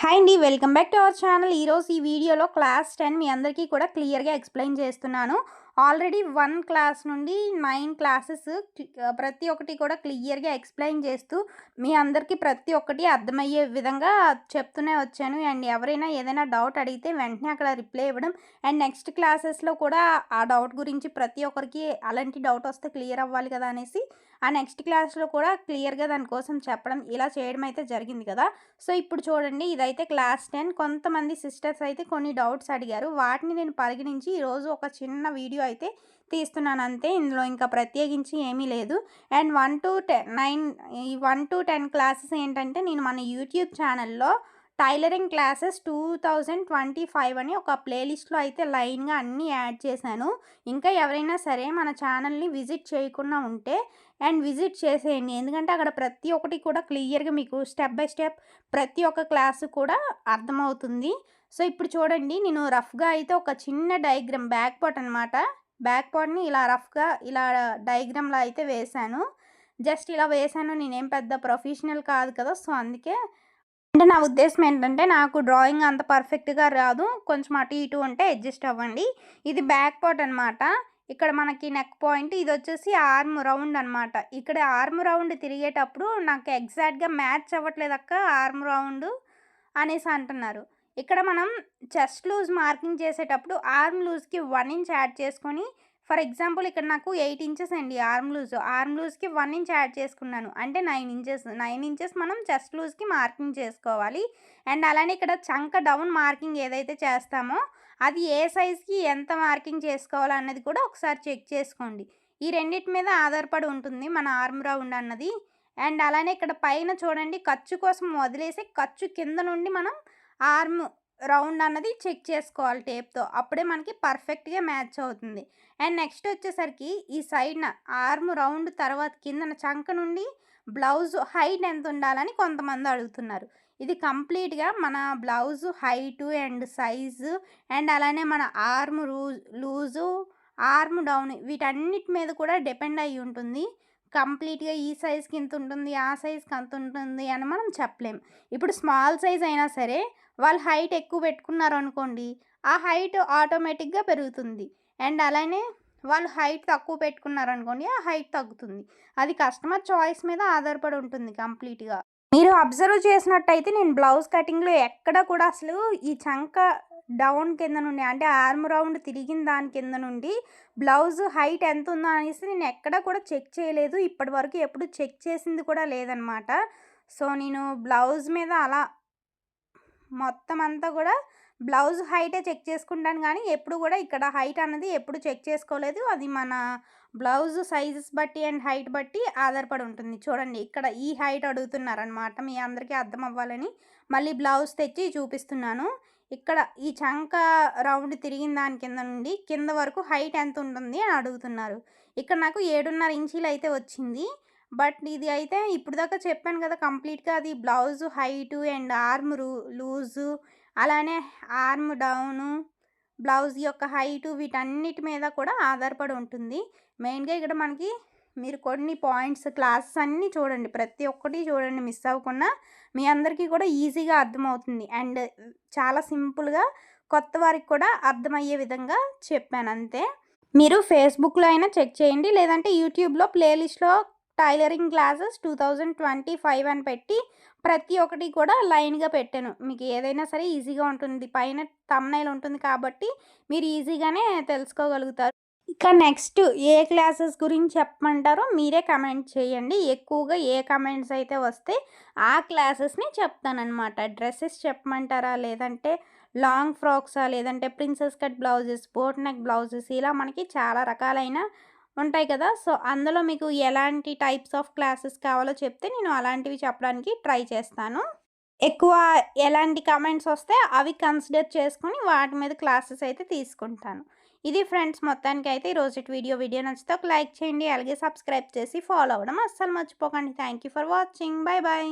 Hi అండి welcome back to our channel ఈరోజు ఈ వీడియోలో క్లాస్ టెన్ మీ అందరికీ కూడా క్లియర్గా ఎక్స్ప్లెయిన్ చేస్తున్నాను. ఆల్రెడీ వన్ క్లాస్ నుండి నైన్ క్లాసెస్ ప్రతి ఒక్కటి కూడా క్లియర్గా ఎక్స్ప్లెయిన్ చేస్తూ మీ అందరికీ ప్రతి ఒక్కటి అర్థమయ్యే విధంగా చెప్తూనే వచ్చాను. అండ్ ఎవరైనా ఏదైనా డౌట్ అడిగితే వెంటనే అక్కడ రిప్లై ఇవ్వడం. అండ్ నెక్స్ట్ క్లాసెస్లో కూడా ఆ డౌట్ గురించి ప్రతి ఒక్కరికి అలాంటి డౌట్ వస్తే క్లియర్ అవ్వాలి కదా అనేసి ఆ నెక్స్ట్ క్లాస్లో కూడా క్లియర్గా దానికోసం చెప్పడం ఇలా చేయడం అయితే జరిగింది కదా. సో ఇప్పుడు చూడండి ఇదైతే క్లాస్ టెన్. కొంతమంది సిస్టర్స్ అయితే కొన్ని డౌట్స్ అడిగారు. వాటిని నేను పరిగణించి ఈరోజు ఒక చిన్న వీడియో అయితే తీస్తున్నాను అంతే ఇందులో ఇంకా ప్రత్యేకించి ఏమీ లేదు. And one two ten nine ఈ వన్ టు టెన్ క్లాసెస్ ఏంటంటే నేను మన యూట్యూబ్ ఛానల్లో tailoring classes two thousand twenty five అని ఒక ప్లేలిస్ట్లో అయితే లైన్గా అన్నీ యాడ్ చేశాను. ఇంకా ఎవరైనా సరే మన ఛానల్ని విజిట్ చేయకుండా ఉంటే అండ్ విజిట్ చేసేయండి. ఎందుకంటే అక్కడ ప్రతి ఒక్కటి కూడా క్లియర్గా మీకు స్టెప్ బై స్టెప్ ప్రతి ఒక్క క్లాసు కూడా అర్థమవుతుంది. సో ఇప్పుడు చూడండి నేను రఫ్గా అయితే ఒక చిన్న డయాగ్రామ్ బ్యాక్ పార్ట్ అనమాట బ్యాక్ పార్ట్ని ఇలా రఫ్గా ఇలా డయాగ్రామ్లో అయితే వేశాను. జస్ట్ ఇలా వేశాను. నేనేం పెద్ద ప్రొఫెషనల్ కాదు కదా! సో అందుకే అంటే నా ఉద్దేశం ఏంటంటే నాకు డ్రాయింగ్ అంత పర్ఫెక్ట్గా రాదు. కొంచెం అటు ఇటు ఉంటే అడ్జస్ట్ అవ్వండి. ఇది బ్యాక్ పార్ట్ అనమాట ఇక్కడ మనకి నెక్ పాయింట్ ఇది వచ్చేసి ఆర్మ్ రౌండ్ అనమాట ఇక్కడ ఆర్మ్ రౌండ్ తిరిగేటప్పుడు నాకు ఎగ్జాక్ట్గా మ్యాచ్ అవ్వట్లేదు అక్క ఆర్మ్ రౌండ్ అనేసి అంటున్నారు. ఇక్కడ మనం చెస్ట్ లూజ్ మార్కింగ్ చేసేటప్పుడు ఆర్మ్ లూజ్కి వన్ ఇంచ్ యాడ్ చేసుకొని ఫర్ ఎగ్జాంపుల్ ఇక్కడ నాకు ఎయిట్ ఇంచెస్ అండి ఆర్మ్ లూజ్. ఆర్మ్ లూజ్కి వన్ ఇంచ్ యాడ్ చేసుకున్నాను. అంటే నైన్ ఇంచెస్ నైన్ ఇంచెస్ మనం చెస్ట్ లూజ్కి మార్కింగ్ చేసుకోవాలి. అండ్ అలానే ఇక్కడ చంక డౌన్ మార్కింగ్ ఏదైతే చేస్తామో అది ఏ సైజ్కి ఎంత మార్కింగ్ చేసుకోవాలన్నది కూడా ఒకసారి చెక్ చేసుకోండి. ఈ రెండింటి మీద ఆధారపడి ఉంటుంది మన ఆర్మ్ రౌండ్ అన్నది. అండ్ అలానే ఇక్కడ పైన చూడండి ఖర్చు కోసం వదిలేసి ఖర్చు కింద నుండి మనం ఆర్మ్ రౌండ్ అన్నది చెక్ చేసుకోవాలి టేప్తో. అప్పుడే మనకి పర్ఫెక్ట్గా మ్యాచ్ అవుతుంది. అండ్ నెక్స్ట్ వచ్చేసరికి ఈ సైడ్న ఆర్మ్ రౌండ్ తర్వాత కిందన చంక నుండి బ్లౌజ్ హైట్ ఎంత ఉండాలని కొంతమంది అడుగుతున్నారు. ఇది కంప్లీట్గా మన blouse height and size and అలానే మన ఆర్మ్ రూ లూజు ఆర్మ్ డౌన్ వీటన్నిటి మీద కూడా డిపెండ్ అయి ఉంటుంది. కంప్లీట్గా ఈ సైజ్కి ఇంత ఉంటుంది ఆ సైజ్కి అంత ఉంటుంది అని మనం చెప్పలేం. ఇప్పుడు స్మాల్ సైజ్ అయినా సరే వాళ్ళు హైట్ ఎక్కువ పెట్టుకున్నారు అనుకోండి ఆ హైట్ ఆటోమేటిక్గా పెరుగుతుంది. అండ్ అలానే వాళ్ళు హైట్ తక్కువ పెట్టుకున్నారు అనుకోండి ఆ హైట్ తగ్గుతుంది. అది కస్టమర్ చాయిస్ మీద ఆధారపడి ఉంటుంది కంప్లీట్గా. మీరు అబ్జర్వ్ చేసినట్టయితే నేను బ్లౌజ్ కటింగ్లో ఎక్కడ కూడా అసలు ఈ చంక డౌన్ కింద నుండి అంటే ఆర్మ్ రౌండ్ తిరిగిన దాని కింద నుండి బ్లౌజ్ హైట్ ఎంత ఉందో అనేసి నేను ఎక్కడ కూడా చెక్ చేయలేదు. ఇప్పటి వరకు ఎప్పుడు చెక్ చేసింది కూడా లేదనమాట. సో నేను బ్లౌజ్ మీద అలా మొత్తం అంతా కూడా బ్లౌజ్ హైటే చెక్ చేసుకుంటాను కానీ ఎప్పుడు కూడా ఇక్కడ హైట్ అన్నది ఎప్పుడు చెక్ చేసుకోలేదు. అది మన బ్లౌజ్ సైజెస్ బట్టి అండ్ హైట్ బట్టి ఆధారపడి ఉంటుంది. చూడండి ఇక్కడ ఈ హైట్ అడుగుతున్నారనమాట. మీ అందరికీ అర్థం అవ్వాలని మళ్ళీ బ్లౌజ్ తెచ్చి చూపిస్తున్నాను. ఇక్కడ ఈ చంక రౌండ్ తిరిగిన దాని కింద నుండి కింద వరకు హైట్ ఎంత ఉంటుంది అని అడుగుతున్నారు. ఇక్కడ నాకు ఏడున్నర ఇంచీలు అయితే వచ్చింది. బట్ ఇది అయితే ఇప్పుడు దాకా చెప్పాను కదా కంప్లీట్గా అది blouse height and arm loose అలానే ఆర్మ్ డౌను బ్లౌజ్ యొక్క హైటు వీటన్నిటి మీద కూడా ఆధారపడి ఉంటుంది. మెయిన్గా ఇక్కడ మనకి మీరు కొన్ని పాయింట్స్ క్లాసెస్ అన్నీ చూడండి. ప్రతి ఒక్కటి చూడండి. మిస్ అవ్వకుండా మీ అందరికీ కూడా ఈజీగా అర్థమవుతుంది. అండ్ చాలా సింపుల్గా కొత్త వారికి కూడా అర్థమయ్యే విధంగా చెప్పాను. అంతే. మీరు ఫేస్బుక్లో అయినా చెక్ చేయండి. లేదంటే యూట్యూబ్లో ప్లేలిస్ట్లో tailoring classes two thousand twenty five అని పెట్టి ప్రతి ఒక్కటి కూడా లైన్గా పెట్టాను. మీకు ఏదైనా సరే ఈజీగా ఉంటుంది. పైన తమ్నైల్ ఉంటుంది కాబట్టి మీరు ఈజీగానే తెలుసుకోగలుగుతారు. ఇక నెక్స్ట్ ఏ క్లాసెస్ గురించి చెప్పమంటారో మీరే కమెంట్ చేయండి. ఎక్కువగా ఏ కమెంట్స్ అయితే వస్తే ఆ క్లాసెస్ని చెప్తానమాట డ్రెస్సెస్ చెప్పమంటారా? లేదంటే లాంగ్ ఫ్రాక్సా? లేదంటే princess cut blouses boat neck blouses ఇలా మనకి చాలా రకాలైన ఉంటాయి కదా. సో అందులో మీకు ఎలాంటి టైప్స్ ఆఫ్ క్లాసెస్ కావాలో చెప్తే నేను అలాంటివి చెప్పడానికి ట్రై చేస్తాను. ఎక్కువ ఎలాంటి కమెంట్స్ వస్తే అవి కన్సిడర్ చేసుకొని వాటి మీద క్లాసెస్ అయితే తీసుకుంటాను. ఇది ఫ్రెండ్స్ మొత్తానికి అయితే ఈరోజు వీడియో. వీడియో నచ్చితే ఒక లైక్ చేయండి. అలాగే సబ్స్క్రైబ్ చేసి ఫాలో అవ్వడం అస్సలు మర్చిపోకండి. Thank you for watching. Bye bye